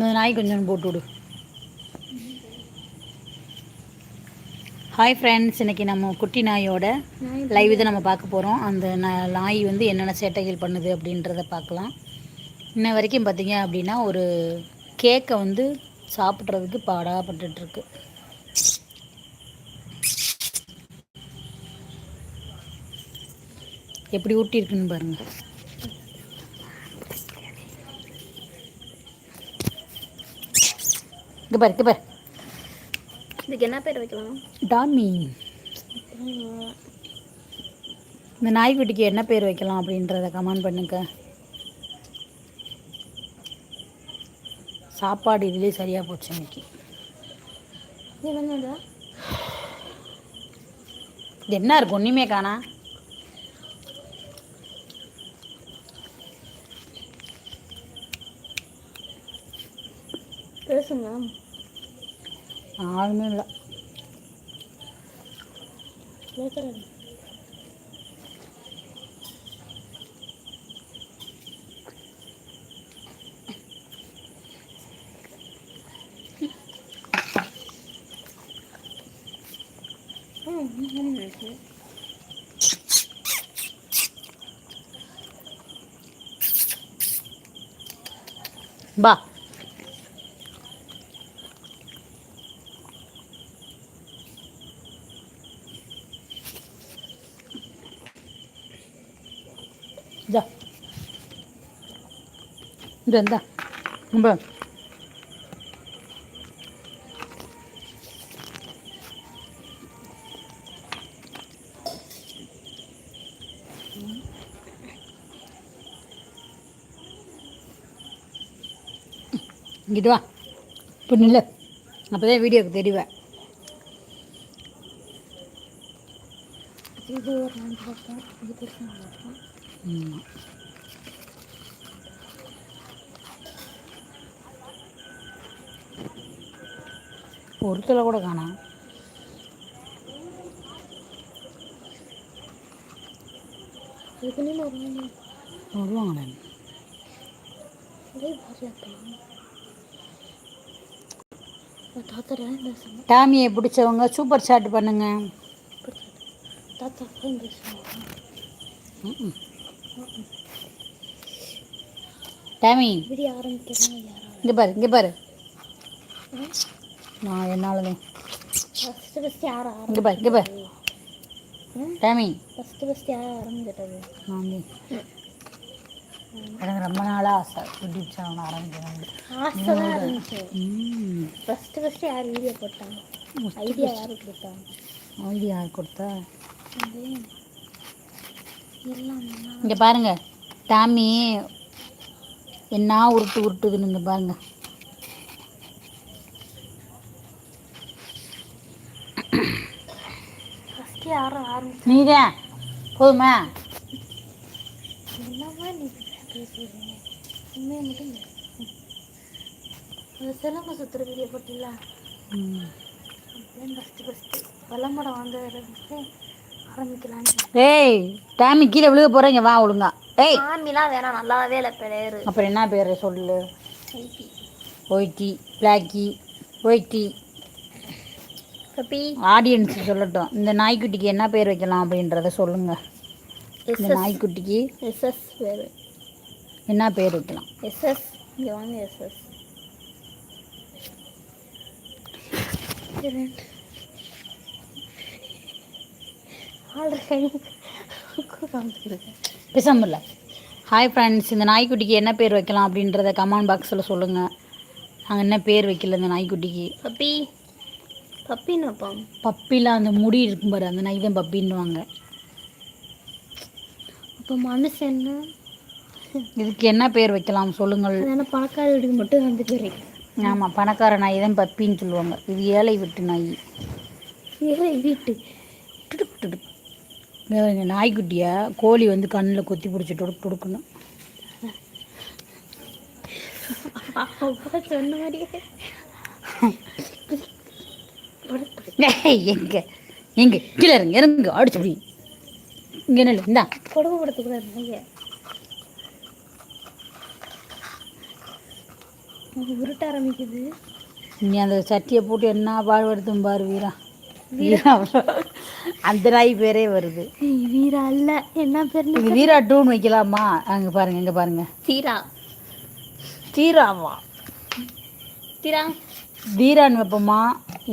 இந்த நாய் கொஞ்சம் போட்டு விடு. ஹாய் ஃப்ரெண்ட்ஸ் இன்னைக்கு நம்ம குட்டி நாயோட லைவ் தான் நம்ம பார்க்க போகிறோம் அந்த நாய் வந்து என்னென்ன சேட்டைகள் பண்ணுது அப்படின்றத பார்க்கலாம். இன்ன வரைக்கும் பார்த்தீங்க அப்படின்னா ஒரு கேக்கை வந்து சாப்பிட்றதுக்கு பாடாப்பட்டுட்டு இருக்கு எப்படி ஊட்டி இருக்குன்னு இங்க பாரு இங்க பாரு. இதுக்கு என்ன பேர் வைக்கலாம்? டாமி. இந்த நாய்க்குட்டிக்கு என்ன பேர் வைக்கலாம் அப்படின்றத கமெண்ட் பண்ணுங்க. சாப்பாடு இதுலேயே சரியாக போச்சு இன்னைக்கு. இது இது என்ன இருக்கு? ஒன்றுமே காணா. பேசுங்க. ஆளுமே இல்லை கேட்குறேன் பா இதா இந்த இந்தா ரொம்ப இங்கிட்டு வா இப்போ நில்லு அப்போ தான் வீடியோக்கு தெரிவேன் இது ஒரு நாள் பார்த்தேன் இது ஒருத்தல கூட காணோம் இதுக்குன்னு ஒரு நாள் வருவாங்க ஒரே பாரியாப்பா தாத்தா பேசுங்க டாமியை பிடிச்சவங்க சூப்பர் சாட் பண்ணுங்க. தாத்தா பேசுவாங்க ம்ம். டாமி வீடியோ ஆரம்பிக்கிறேன் யாராவது? இங்கே பாரு இங்கே பாரு. நான் யார் இங்கே பாரு இங்கே பாரு. டாமி. ஃபஸ்ட்டு ஃபஸ்ட்டு யார் ஆரம்பிக்கிட்டது நான் வந்து எனக்கு ரொம்ப நாளாக ஆசை. யூடியூப் சேனல் ஆரம்பிக்கணும் ஆசை தான் இருந்துச்சு. ம். ஃபஸ்ட்டு ஃபஸ்ட்டு யார் வீடியோ போட்டாங்க ஐடியா யார் கொடுத்தாங்க ஐடியா கொடுத்தா? எல்லாம் நல்லா இங்கே பாருங்க டாமி என்ன உருட்டு உருட்டுதுன்னு இங்க பாருங்க. நீதான் போதுமா? சிலம்பு சுற்றுற வீடியோ. அப்படியே ஃபஸ்ட்டு ஃபஸ்ட்டு வந்ததுலேருந்து ஆரம்பிக்கலான்னு ஏய் டாமி கீழே விழுக போகிறீங்க வா ஒழுங்கா. ஏய். ஆமிலாம் வேணாம் நல்லாவே இல்லை பேர். அப்புறம் என்ன பேர் சொல்லு? ஐபி ஒயிட்டி பிளாக்கி பப்பி. ஆடியன்ஸ் சொல்லட்டும். இந்த நாய்க்குட்டிக்கு என்ன பேர் வைக்கலாம் அப்படின்றத சொல்லுங்க. இந்த நாய்க்குட்டிக்கு எஸ்எஸ் பேர். என்ன பேர் வைக்கலாம்? எஸ்எஸ். இங்கே வாங்க எஸ்எஸ். பேசாமல ஹாய் ஃப்ரெண்ட்ஸ் இந்த நாய்க்குட்டிக்கு என்ன பேர் வைக்கலாம் அப்படின்றத கமெண்ட் பாக்ஸில் சொல்லுங்கள் நாங்கள் என்ன பேர் வைக்கல இந்த நாய்க்குட்டிக்கு? பப்பி. பப்பின்னு பப்பிலாம் அந்த முடி இருக்கும் பாரு அந்த நாய் தான் பப்பின்னுவாங்க. அப்போ மனுஷன் இதுக்கு என்ன பேர் வைக்கலாம் சொல்லுங்கள். அதனால பணக்கார வீட்டுக்கு மட்டும் வந்து பேர் ஆமாம் பணக்கார நாய் தான் பப்பின்னு சொல்லுவாங்க. இது ஏழை விட்டு நாய். ஏழை வீட்டு. இங்க நாய்க்குட்டியை கோழி வந்து கண்ணில் கொத்தி பிடிச்சி டுடுக் டுடுக்குன்னு அப்பா சொன்ன மாதிரியே. எங்க எங்க கீழே இருங்க இறங்க அடிச்சு அப்படி இங்கே நில்லு இந்தா. கொடுமைப்படுத்தக்கூடாது நாயை உருட்ட ஆரம்பிக்குது. நீ அந்த சட்டியை போட்டு என்ன பாடுபடுத்தும் பாரு வீரா. வீரா அந்த நாய் பேரே வருது. வீரா அல்ல என்ன பேர் இது வீரா டூன்னு வைக்கலாமா? அங்கே பாருங்க இங்கே பாருங்க. தீரா. தீராவா? தீரா. தீரான்னு வைப்போமா?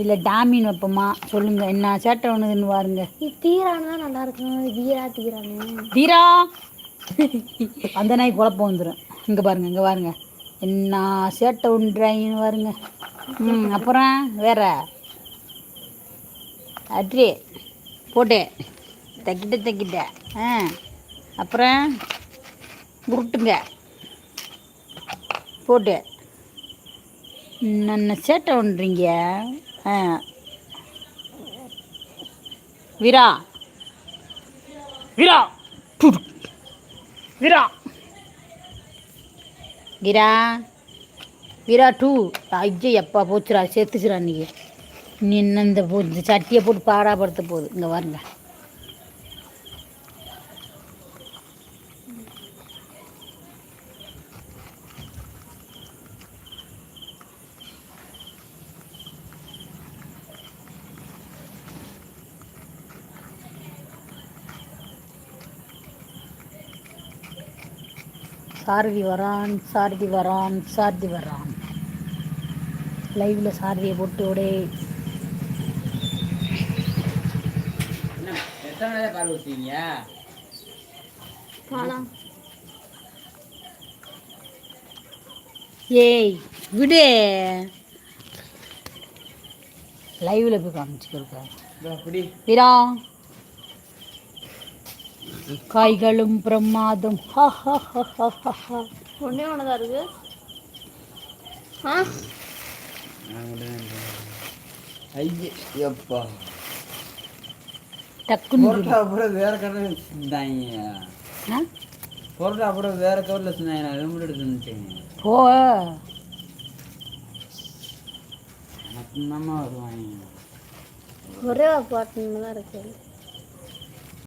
இல்லை டாமின்னு வைப்போமா? சொல்லுங்க என்ன சேட்டை ஒன்றுதுன்னு பாருங்க. தான் நல்லா இருக்கும்? வீரா தீரான்னு தீரா? அந்த நாய் குழப்பம் வந்துடும் இங்கே பாருங்க இங்கே பாருங்க. என்ன சேட்டை ஒன்றாயின்னு பாருங்க. ம் அப்புறம் வேற. அட்ரி போட்டு. தைக்கிட்ட தைக்கிட்ட. ஆ. அப்புறம் உருட்டுங்க போட்டு. என்ன சேட்டை ஒன்றீங்க ஆ. வீரா. வீரா. வீரா. வீரா. வீரா டூ. ஐயோ எப்பா போச்சுடா செத்துச்சுடா நீ நீ என்ன இந்த போ இந்த சட்டியை போட்டு பாடாப்படுத்த போகுது. இங்கே பாருங்க சாரதி வரான் சாரதி வரான் சாரதி வரான். லைவ்ல சாரதியை போட்டு ஒடே எத்தனை பால் ஊற்றுவீங்க பாலாம் ஏய் விடு. லைவ்ல போய் காமிச்சுக்கிருக்க அப்படி வீரா காய்களும் பிரமாதம். ஹா ஹா ஹா ஹா ஹா ஹா. ஒன்றே ஒன்று தான் இருக்கு. ஆ? ஐயே எப்பா. டக்குன்னு. பொரோட்டா அப்புறம் வேற கடையில் வச்சுருந்தாங்க ஆ? பொரோட்டா அப்புறம் வேற கவரில் வச்சுருந்தாங்க நான் ரொம்ப எடுத்துட்டேன் போ. வருவாங்க? ஒரே பாட்டு தான் இருக்கு.